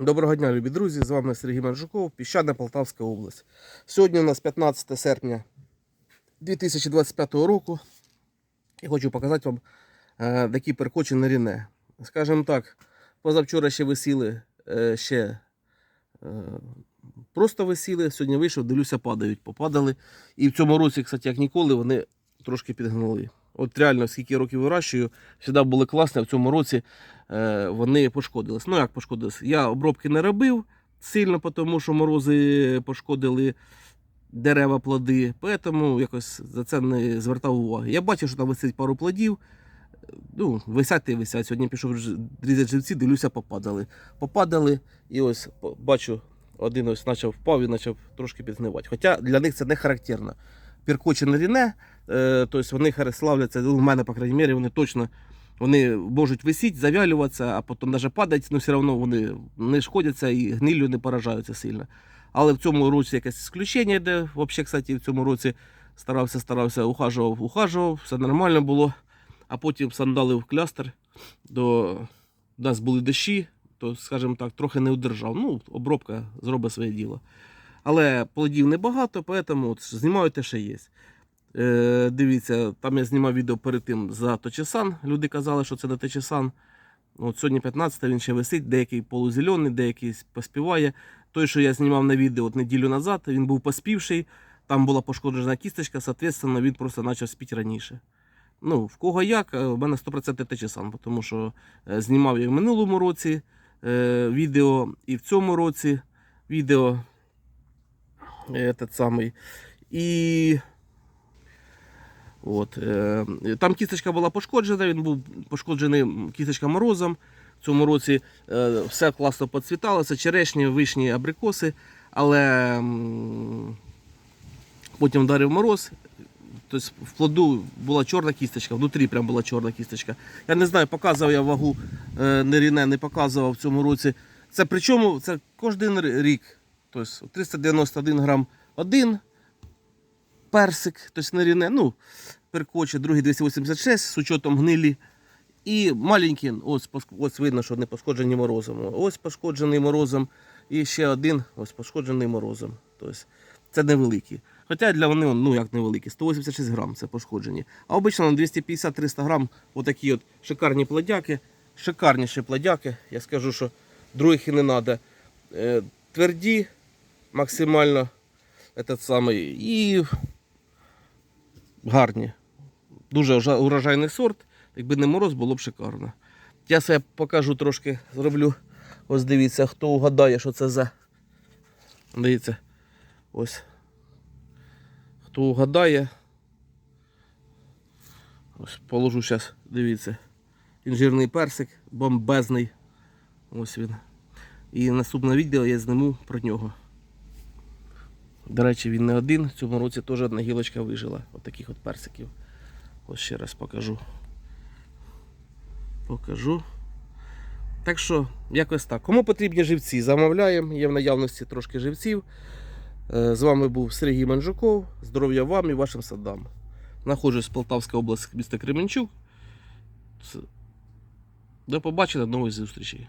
Доброго дня, любі друзі! З вами Сергій Манжуков, Піщана Полтавська область. Сьогодні у нас 15 серпня 2025 року. І хочу показати вам е, такі перкочі на ріне. Скажімо так, позавчора ще висіли е, ще е, просто висіли, сьогодні вийшов, дивлюся, падають, попадали. І в цьому році, кстати, як ніколи, вони трошки підгнили. От реально, скільки років вирощую, завжди були класні, а в цьому році е, вони пошкодились. Ну як пошкодились? Я обробки не робив сильно, тому що морози пошкодили дерева, плоди, тому якось за це не звертав уваги. Я бачив, що там висить пару плодів. Ну, висять й висять. Сьогодні пішов різати живці, дивлюся, попадали. Попадали, і ось бачу, один ось почав впав і почав трошки підгнивати. Хоча для них це не характерно. Піркочене ріне, е, тобто вони славляться, ну, в мене, по крайній мірі, вони точно вони можуть висіти, завялюватися, а потім навіть падати, але все одно вони не шкодяться і гниллю не поражаються сильно. Але в цьому році якесь ісключення йде. Взагалі, кстати, в цьому році старався, старався, ухажував, ухажував, все нормально було. А потім сандалив клястер, до у нас були дощі, то, скажімо так, трохи не удержав. Ну, обробка зробить своє діло. Але плодів небагато, тому знімаю те, що є. Е, дивіться, там я знімав відео перед тим за Точесан. Люди казали, що це не Точесан. От сьогодні 15 він ще висить, деякий полузелений, деякий поспіває. Той, що я знімав на відео от неділю назад, він був поспівший, там була пошкоджена кісточка, соответственно, він просто почав спіти раніше. Ну, в кого як, е, в мене 100% Точесан, тому що е, знімав я в минулому році е, відео, і в цьому році відео. Этот самий. І От, е, там кісточка була пошкоджена, він був пошкоджений кісточка морозом. В цьому році е, все класно поцвіталося, черешні, вишні, абрикоси, але потім вдарив мороз. Тобто в плоду була чорна кісточка, внутрі прям була чорна кісточка. Я не знаю, показував я вагу е, неріне, не показував в цьому році. Це причому це кожен рік. Тобто 391 грам один персик, тобто неріне, ну, перкоче, другий 286 з учетом гнилі. І маленький, ось, ось видно, що не пошкоджені морозом. Ось пошкоджений морозом. І ще один ось пошкоджений морозом. Тобто це невеликі. Хоча для вони ну, як невеликі, 186 грам це пошкоджені. А обично на 250-300 грам отакі от шикарні плодяки, шикарніші плодяки. Я скажу, що других і не треба. Тверді, максимально этот самий, і гарні. Дуже урожайний сорт. Якби не мороз, було б шикарно. Я себе покажу трошки, зроблю. Ось дивіться, хто угадає, що це за. Дивіться. Ось. Хто угадає. Ось положу зараз, дивіться. Інжирний персик, бомбезний. Ось він. І наступне відео я зніму про нього. До речі, він не один. В цьому році теж одна гілочка вижила. От от персиків. Ось ще раз покажу. Покажу. Так що, якось так. Кому потрібні живці, замовляємо. Є в наявності трошки живців. Е, З вами був Сергій Манжуков. Здоров'я вам і вашим садам. Знаходжусь в Полтавська область, місто Кременчук. До побачення, до нових зустрічей.